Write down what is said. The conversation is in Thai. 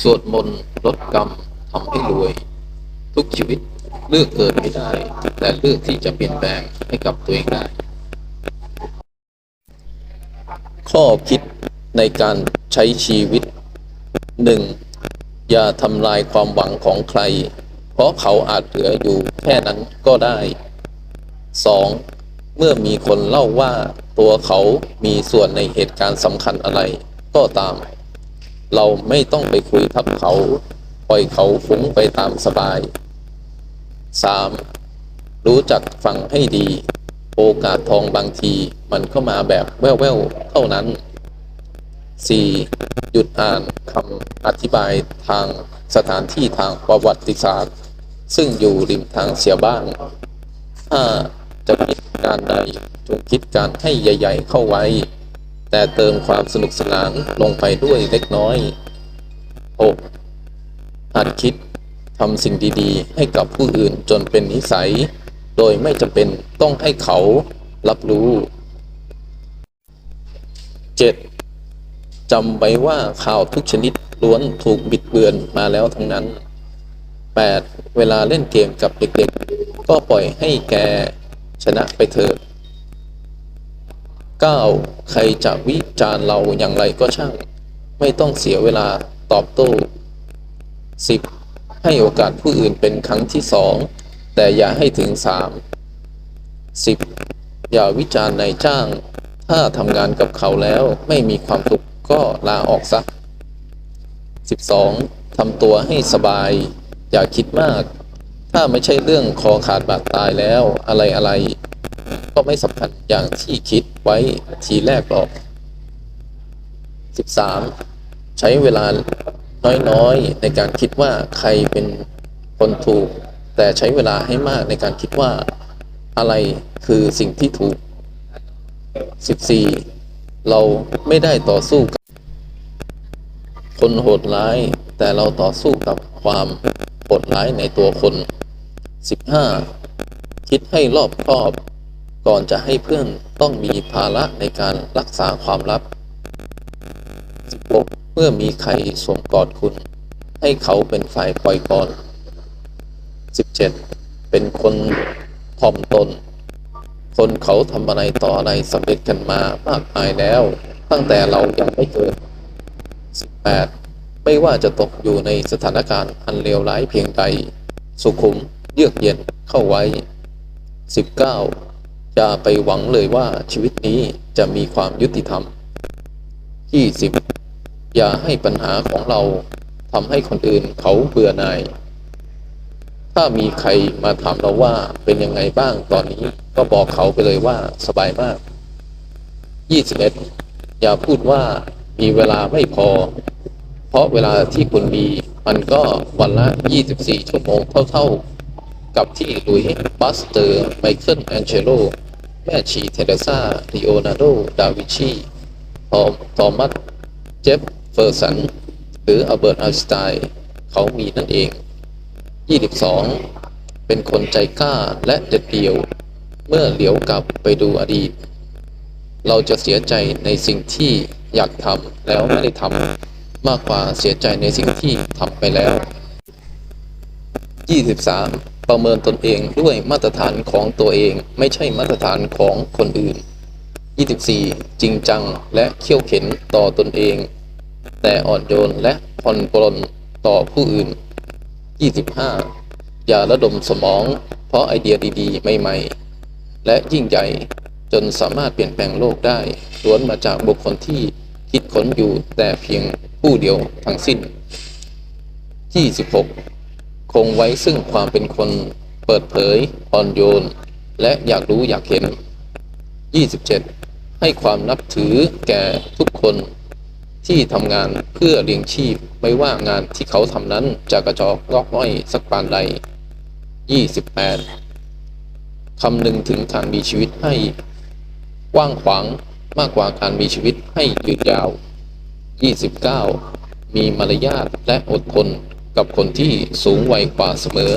สวดมนต์ลดกรรมทำให้รวย ทุกชีวิตเลือกเกิดไม่ได้ แต่เลือกที่จะเปลี่ยนแปลงให้กับตัวเองได้ ข้อคิดในการใช้ชีวิต 1. อย่าทำลายความหวังของใคร เพราะเขาอาจเหลืออยู่แค่นั้นก็ได้ 2. เมื่อมีคนเล่าว่าตัวเขามีส่วนในเหตุการณ์สำคัญอะไรก็ตาม เราไม่ต้องไปคุยทับเขา ปล่อยเขาฟุ้งไปตามสบาย 3. รู้จักฟังให้ดี โอกาสทองบางทีมันก็มาแบบแว่วๆ เท่านั้น 4. หยุดอ่านคำอธิบายทางสถานที่ทางประวัติศาสตร์ ซึ่งอยู่ริมทางเสียบ้าง 5. จะคิดการใดจงคิดการให้ใหญ่ ๆ เข้าไว้ แต่เติมความสนุกสนานลงไปด้วยเล็กน้อย 6. หัดคิดทำสิ่งดีๆ ให้กับผู้อื่นจนเป็นนิสัย โดยไม่จำเป็นต้องให้เขารับรู้ 7. จำไว้ว่าข่าวทุกชนิดล้วนถูกบิดเบือนมาแล้วทั้งนั้น 8. เวลาเล่นเกมกับเด็กๆ ก็ปล่อยให้แกชนะไปเถิด 9. ใครจะวิจารณ์เราอย่างไรก็ช่าง ไม่ต้องเสียเวลาตอบโต้ 10. ให้โอกาสผู้อื่นเป็นครั้งที่สองแต่อย่าให้ถึงสาม 10. อย่าวิจารณ์นายจ้าง ถ้าทำงานกับเขาแล้วไม่มีความสุขก็ลาออกซะ 12. ทำตัวให้สบาย อย่าคิดมาก ถ้าไม่ใช่เรื่องคอขาดบาดตายแล้วอะไรอะไร ก็ไม่สำคัญอย่างที่คิดไว้ทีแรกหรอก 13. ใช้เวลาน้อยๆ ในการคิดว่าใครเป็นคนถูก แต่ใช้เวลาให้มากในการคิดว่าอะไรคือสิ่งที่ถูก 14. เราไม่ได้ต่อสู้กับคนโหดร้าย แต่เราต่อสู้กับความโหดร้ายในตัวคน 15. คิดให้รอบคอบ ก่อนจะให้เพื่อนต้องมีภาระในการรักษาความลับ 16. เมื่อมีใครสวมกอดคุณ ให้เขาเป็นฝ่ายปล่อยก่อน 17. เป็นคนถ่อมตน คนเขาทำอะไรต่ออะไรสำเร็จกันมามากมายแล้ว ตั้งแต่เรายังไม่เกิด 18. ไม่ว่าจะตกอยู่ในสถานการณ์อันเลวร้ายเพียงใด สุขุมเยือกเย็นเข้าไว้ 19. อย่าไปหวังเลยว่าชีวิตนี้จะมีความยุติธรรม 20. อย่าให้ปัญหาของเราทำให้คนอื่นเขาเบื่อหน่าย ถ้ามีใครมาถามเราว่าเป็นยังไงบ้างตอนนี้ก็บอกเขาไปเลยว่าสบายมาก 21. อย่าพูดว่ามีเวลาไม่พอ เพราะเวลาที่คุณมีมันก็วันละ 24 ชั่วโมงเท่าๆ กับที่ลุยบัสเตอร์ไมเคิลแองเจโล แม่ชีเทเรซาลีโอนาร์โด ดาวิชีทอมทอมัสเจฟเฟอร์สัน หรืออัลเบิร์ตไอน์สไตน์เขามีนั่นเอง 22. เป็นคนใจกล้าและเด็ดเดี่ยว เมื่อเหลียวกลับไปดูอดีต เราจะเสียใจในสิ่งที่อยากทำแล้วไม่ได้ทำมากกว่าเสียใจในสิ่งที่ทำไปแล้ว 23. ประเมินตนเองด้วยมาตรฐานของตัวเองไม่ใช่มาตรฐานของคนอื่น 24. จริงจังและเขี่ยวเข็นต่อตนเอง แต่อ่อนโยนและผ่อนปลนต่อผู้อื่น 25. อย่าระดมสมอง เพราะไอเดียดีๆ ใหม่ๆ และยิ่งใหญ่จนสามารถเปลี่ยนแปลงโลกได้ล้วนมาจากบุคคลที่คิดค้นอยู่แต่เพียงผู้เดียวทั้งสิ้น 26. คงไว้ซึ่งความเป็นคนเปิดเผยอ่อนโยน และอยากรู้อยากเห็น 27. ให้ความนับถือแก่ทุกคนที่ทำงานเพื่อเลี้ยงชีพไม่ว่างานที่เขาทำนั้นจะกระจอกงอกง่อยสักปานใด 28. คำนึงถึงการมีชีวิตให้กว้างขวางมากกว่าการมีชีวิตให้ยืดยาว 29. มีมารยาทและอดทน กับคนที่สูงวัยกว่าเสมอ